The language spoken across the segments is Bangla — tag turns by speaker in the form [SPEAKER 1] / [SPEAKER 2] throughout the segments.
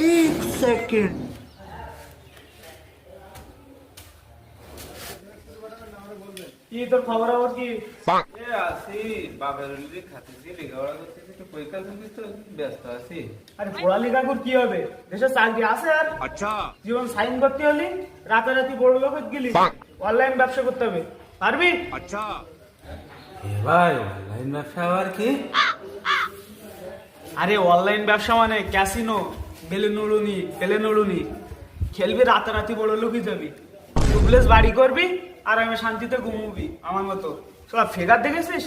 [SPEAKER 1] एक सेकंड
[SPEAKER 2] কি তোর খবর খবর কি
[SPEAKER 3] এ আছি বাপের হলিডে খাতেছি লেখাপড়া করতেছি
[SPEAKER 2] আরে কি হবে? আছে আর?
[SPEAKER 4] আচ্ছা।
[SPEAKER 2] জীবন সাইন করতে রাতারাতি বড় লোক গেলি। অনলাইন ব্যবসা করতে হবে। পারবি?
[SPEAKER 3] আচ্ছা। অনলাইন ব্যবসা আবার কি?
[SPEAKER 2] আরে অনলাইন ব্যবসা মানে ক্যাসিনো বেলুন নড়ুনি বেলে উড়ুনি খেলবি রাতারাতি বড় লোকই যাবি ডুবলেস বাড়ি করবি আর আমি শান্তিতে ঘুমবি আমার মতো। সব ফেগার দেখেছিস?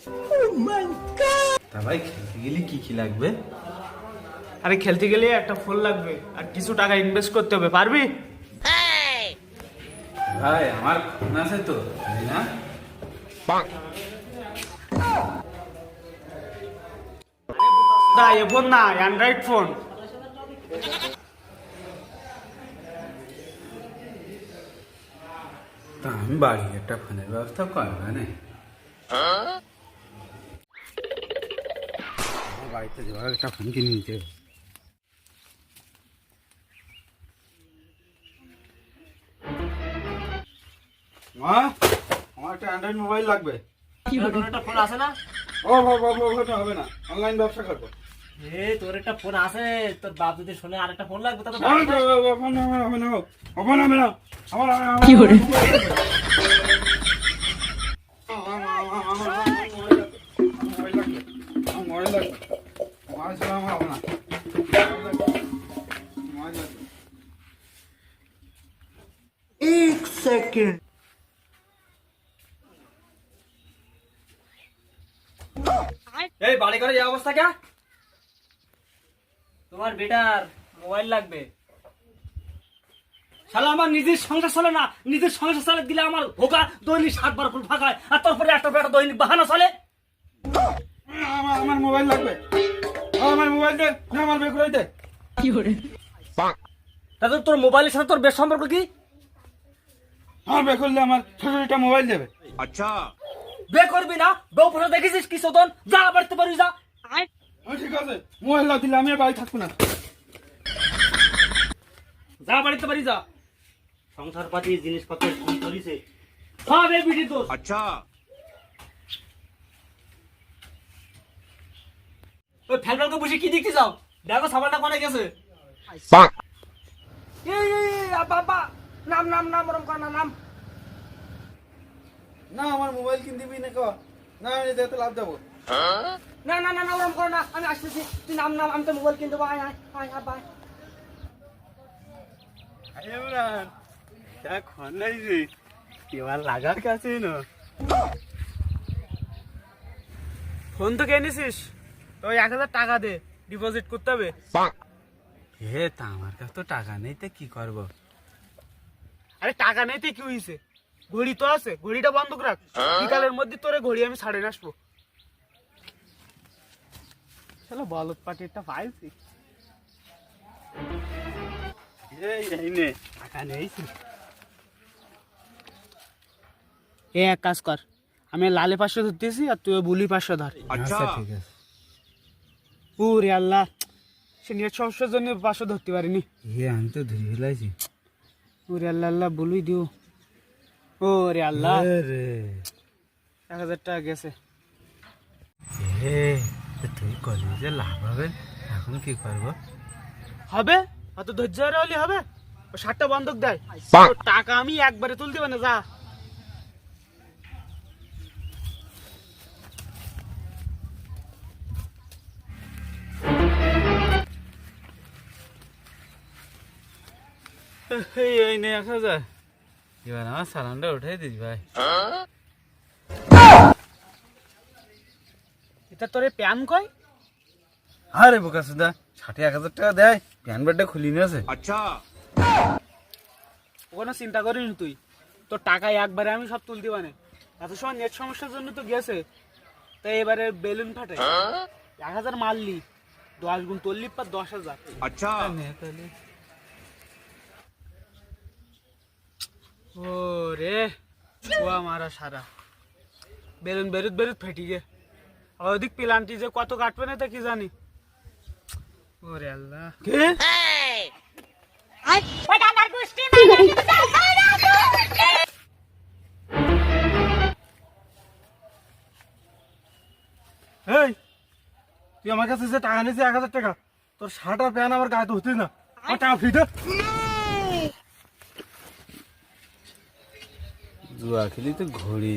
[SPEAKER 2] Oh my god!
[SPEAKER 3] তা ভাই খেলতে গেলে কি কি লাগবে?
[SPEAKER 2] আরে খেলতে গেলে একটা ফোন লাগবে আর কিছু টাকা ইনভেস্ট করতে হবে পারবি?
[SPEAKER 3] ভাই আমার ফোন আছে তো না।
[SPEAKER 2] এ ফোন না অ্যান্ড্রয়েড ফোন
[SPEAKER 3] তা আমি বাড়ি একটা ফোনের ব্যবস্থা করব না? বাড়িতে যাওয়ার একটা ফোন নিতে মা আমার একটা অ্যান্ড্রয়েড মোবাইল লাগবে
[SPEAKER 5] তোর একটা ফোন আছে না
[SPEAKER 3] ও বাবা বাবা হবে না অনলাইন ব্যবসা করব
[SPEAKER 5] এ তোর একটা ফোন আছে তোর বাপ যদি শুনে আর একটা ফোন লাগবে তাহলে
[SPEAKER 3] হবে না, হবে না, হবে না, হবে না। আমার- আমার-
[SPEAKER 1] কি করে? second.
[SPEAKER 5] এই বাড়ি করে যা অবস্থা কে? তোমার বেটার মোবাইল লাগবে। শালা আমার নিজের সংসার চলে না। নিজের সংসার চলে দিলে আমার ভোকা দৈনিক সাতবার ফুল ফাঁকা হয়। আর তারপরে একটা বেটা দৈনিক বাহানা চলে।
[SPEAKER 3] আমার আমার মোবাইল লাগবে। আমার মোবাইল দে। না আমার বেকুরাই দে।
[SPEAKER 5] কি করে? তা তোর মোবাইলের সাথে তোর বেশ সম্পর্ক কি?
[SPEAKER 3] আমার বে করলে আমার শ্বশুরটা মোবাইল দেবে।
[SPEAKER 4] আচ্ছা।
[SPEAKER 5] বে করবি না? বউ ফটো দেখেছিস কি সদন? যা বাড়তে পারবি যা।
[SPEAKER 3] ঠিক আছে মোবাইল না দিলে আমি বাড়ি থাকব না।
[SPEAKER 5] যা বাড়িতে পারি যা। সংসার পাতি জিনিসপত্র কি করিছে খাবে বিটি তোর
[SPEAKER 4] আচ্ছা।
[SPEAKER 5] ওই ফেলফেলকে বসে কি দেখতে যাও দেখো সাবানটা কোনে গেছে? এই বাবা নাম নাম নাম ওরম কর না নাম।
[SPEAKER 3] না আমার মোবাইল কিন দিবি না কো না আমি যেতে লাভ দেবো
[SPEAKER 5] না না না না ওরম কর না আমি আসতেছি। তুই নাম নাম আমি তো মোবাইল কিনতে আয় আয় আয় আব্বা আয়।
[SPEAKER 2] ফোন তো কে নিছিস? তো ওই এক হাজার টাকা দে ডিপোজিট করতে হবে।
[SPEAKER 3] হে তা আমার কাছে তো টাকা নেই তো কি করব?
[SPEAKER 2] আরে টাকা নেই কি হয়েছে ঘড়ি তো আছে ঘড়িটা বন্ধ রাখ। বিকালের মধ্যে তোরে ঘড়ি আমি ছাড়ে আসব। চলো বলত পাটিটা পাইছি এ এক কাজ কর। আমি লালে পাশে ধরতেছি আর তুই বুলি পাশে ধর।
[SPEAKER 4] আচ্ছা।, আচ্ছা।
[SPEAKER 3] ঠিক আছে।
[SPEAKER 2] ও আল্লাহ সে নিয়ে ছশোর জন্য পাশে ধরতে পারিনি।
[SPEAKER 3] ইয়ে, আমি তো ধরে ফেলাইছি।
[SPEAKER 2] ওরে আল্লাহ আল্লাহ বলুই দিও। ওরে আল্লাহ।
[SPEAKER 3] রে।
[SPEAKER 2] এক হাজার টাকা গেছে।
[SPEAKER 3] তুই কলেজে লাভ হবে এখন কি করব?
[SPEAKER 2] হবে? অত ধৈর্য হলে হবে? ও ষাটটা বন্ধক দেয়। টাকা আমি একবারে তুলতে পারি না যা। এটা তোরে প্যান কয়?
[SPEAKER 3] ষাটে এক হাজার টাকা দেয়। প্যান খুলি
[SPEAKER 2] আচ্ছা। চিন্তা করিস তুই। তোর টাকা একবারে আমি সব তুলতে পারে এত সময় নেট সমস্যার জন্য তো গেছে। তাই এবারে বেলুন ফাটে। হ্যাঁ? এক হাজার মারলি। দশ গুণ তল্লিপ পর দশ হাজার।
[SPEAKER 6] আচ্ছা।
[SPEAKER 2] নে তাহলে ও রে ছোয়া মারা সারা। বেলুন বেরুত বেরুত ফেটি গে। ওদিক প্লান্টি যে কত কাটবে না তা কি জানি। ওরে আল্লাহ। কে?
[SPEAKER 3] এই তুই আমার কাছে যে টাকা নিয়েছিস এক হাজার টাকা তোর শার্ট আর প্যান্ট আমার গায়ে তো হতিস না টাকা ফ্রি
[SPEAKER 7] জুয়া খেলি তো ঘড়ি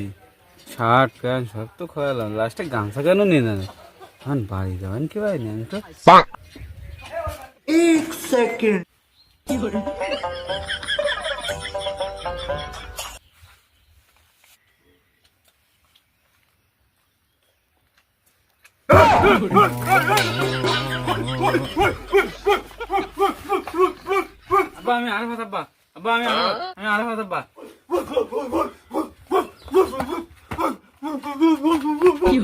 [SPEAKER 7] শার্ট প্যান্ট সব তো খোয়ালাম। লাস্টে গামছা কেন নিয়ে নেন এখন বাড়ি যাবেন কি ভাই নেন তো
[SPEAKER 1] এক
[SPEAKER 7] সেকেন্ড। আমি আর আব্বা। আমি আর আমি আর আব্বা।
[SPEAKER 1] কি